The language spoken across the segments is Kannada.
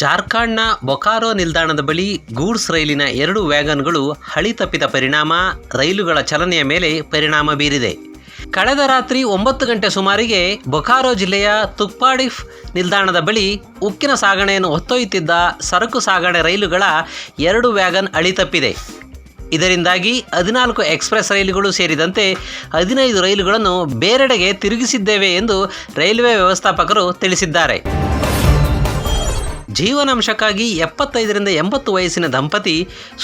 ಜಾರ್ಖಂಡ್ನ ಬೊಕಾರೋ ನಿಲ್ದಾಣದ ಬಳಿ ಗೂಡ್ಸ್ ರೈಲಿನ ಎರಡು ವ್ಯಾಗನ್ಗಳು ಹಳಿ ತಪ್ಪಿದ ಪರಿಣಾಮ, ರೈಲುಗಳ ಚಲನೆಯ ಮೇಲೆ ಪರಿಣಾಮ ಬೀರಿದೆ. ಕಳೆದ ರಾತ್ರಿ ಒಂಬತ್ತು ಗಂಟೆ ಸುಮಾರಿಗೆ ಬೊಕಾರೋ ಜಿಲ್ಲೆಯ ತುಕ್ಪಾಡಿಫ್ ನಿಲ್ದಾಣದ ಬಳಿ ಉಕ್ಕಿನ ಸಾಗಣೆಯನ್ನು ಹೊತ್ತೊಯ್ಯುತ್ತಿದ್ದ ಸರಕು ಸಾಗಣೆ ರೈಲುಗಳ ಎರಡು ವ್ಯಾಗನ್ ಅಳಿತಪ್ಪಿದೆ ಇದರಿಂದಾಗಿ ಹದಿನಾಲ್ಕು ಎಕ್ಸ್ಪ್ರೆಸ್ ರೈಲುಗಳು ಸೇರಿದಂತೆ ಹದಿನೈದು ರೈಲುಗಳನ್ನು ಬೇರೆಡೆಗೆ ತಿರುಗಿಸಿದ್ದೇವೆ ಎಂದು ರೈಲ್ವೆ ವ್ಯವಸ್ಥಾಪಕರು ತಿಳಿಸಿದ್ದಾರೆ. ಜೀವನಾಂಶಕ್ಕಾಗಿ ಎಪ್ಪತ್ತೈದರಿಂದ ಎಂಬತ್ತು ವಯಸ್ಸಿನ ದಂಪತಿ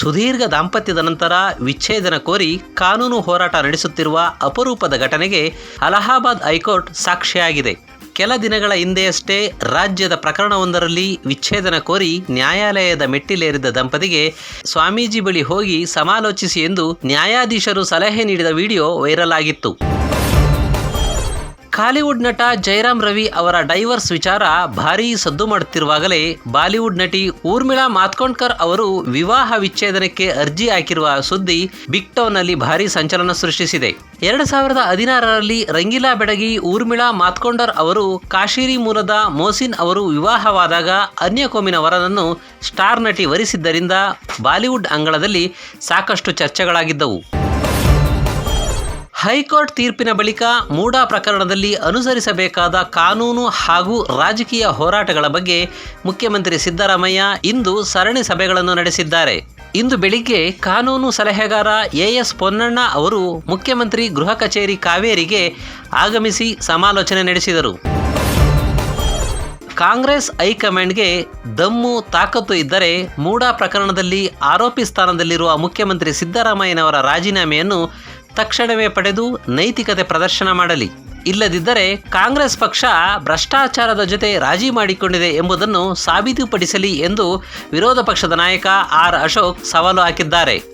ಸುದೀರ್ಘ ದಾಂಪತ್ಯದ ನಂತರ ವಿಚ್ಛೇದನ ಕೋರಿ ಕಾನೂನು ಹೋರಾಟ ನಡೆಸುತ್ತಿರುವ ಅಪರೂಪದ ಘಟನೆಗೆ ಅಲಹಾಬಾದ್ ಹೈಕೋರ್ಟ್ ಸಾಕ್ಷಿಯಾಗಿದೆ. ಕೆಲ ದಿನಗಳ ಹಿಂದೆಯಷ್ಟೇ ರಾಜ್ಯದ ಪ್ರಕರಣವೊಂದರಲ್ಲಿ ವಿಚ್ಛೇದನ ಕೋರಿ ನ್ಯಾಯಾಲಯದ ಮೆಟ್ಟಿಲೇರಿದ್ದ ದಂಪತಿಗೆ ಸ್ವಾಮೀಜಿ ಬಳಿ ಹೋಗಿ ಸಮಾಲೋಚಿಸಿ ಎಂದು ನ್ಯಾಯಾಧೀಶರು ಸಲಹೆ ನೀಡಿದ ವಿಡಿಯೋ ವೈರಲ್ ಆಗಿತ್ತು. ಕಾಲಿವುಡ್ ನಟ ಜಯರಾಮ್ ರವಿ ಅವರ ಡೈವರ್ಸ್ ವಿಚಾರ ಭಾರೀ ಸದ್ದು ಮಾಡುತ್ತಿರುವಾಗಲೇ ಬಾಲಿವುಡ್ ನಟಿ ಊರ್ಮಿಳಾ ಮಾತ್ಕೊಂಡ್ಕರ್ ಅವರು ವಿವಾಹ ವಿಚ್ಛೇದನಕ್ಕೆ ಅರ್ಜಿ ಹಾಕಿರುವ ಸುದ್ದಿ ಬಿಗ್ ಟೌನ್ನಲ್ಲಿ ಭಾರೀ ಸಂಚಲನ ಸೃಷ್ಟಿಸಿದೆ. ಎರಡು ಸಾವಿರದ ಹದಿನಾರರಲ್ಲಿ ರಂಗೀಲಾ ಬೆಡಗಿ, ಊರ್ಮಿಳಾ ಮಾತ್ಕೊಂಡರ್ ಅವರು ಕಾಶೀರಿ ಮೂಲದ ಮೋಸಿನ್ ಅವರು ವಿವಾಹವಾದಾಗ ಅನ್ಯ ಕೋಮಿನ ವರನನ್ನು ಸ್ಟಾರ್ ನಟಿ ವರಿಸಿದ್ದರಿಂದ ಬಾಲಿವುಡ್ ಅಂಗಳದಲ್ಲಿ ಸಾಕಷ್ಟು ಚರ್ಚೆಗಳಾಗಿದ್ದವು. ಹೈಕೋರ್ಟ್ ತೀರ್ಪಿನ ಬಳಿಕ ಮೂಡಾ ಪ್ರಕರಣದಲ್ಲಿ ಅನುಸರಿಸಬೇಕಾದ ಕಾನೂನು ಹಾಗೂ ರಾಜಕೀಯ ಹೋರಾಟಗಳ ಬಗ್ಗೆ ಮುಖ್ಯಮಂತ್ರಿ ಸಿದ್ದರಾಮಯ್ಯ ಇಂದು ಸರಣಿ ಸಭೆಗಳನ್ನು ನಡೆಸಿದ್ದಾರೆ. ಇಂದು ಬೆಳಿಗ್ಗೆ ಕಾನೂನು ಸಲಹೆಗಾರ ಎ ಎಸ್ ಪೊನ್ನಣ್ಣ ಅವರು ಮುಖ್ಯಮಂತ್ರಿ ಗೃಹ ಕಚೇರಿ ಕಾವೇರಿಗೆ ಆಗಮಿಸಿ ಸಮಾಲೋಚನೆ ನಡೆಸಿದರು. ಕಾಂಗ್ರೆಸ್ ಹೈಕಮಾಂಡ್ಗೆ ದಮ್ಮು ತಾಕತ್ತು ಇದ್ದರೆ ಮೂಡಾ ಪ್ರಕರಣದಲ್ಲಿ ಆರೋಪಿ ಸ್ಥಾನದಲ್ಲಿರುವ ಮುಖ್ಯಮಂತ್ರಿ ಸಿದ್ದರಾಮಯ್ಯನವರ ರಾಜೀನಾಮೆಯನ್ನು ತಕ್ಷಣವೇ ಪಡೆದು ನೈತಿಕತೆ ಪ್ರದರ್ಶನ ಮಾಡಲಿ. ಇಲ್ಲದಿದ್ದರೆ ಕಾಂಗ್ರೆಸ್ ಪಕ್ಷ ಭ್ರಷ್ಟಾಚಾರದ ಜೊತೆ ರಾಜಿ ಮಾಡಿಕೊಂಡಿದೆ ಎಂಬುದನ್ನು ಸಾಬೀತುಪಡಿಸಲಿ ಎಂದು ವಿರೋಧ ಪಕ್ಷದ ನಾಯಕ ಆರ್ ಅಶೋಕ್ ಸವಾಲು ಹಾಕಿದ್ದಾರೆ.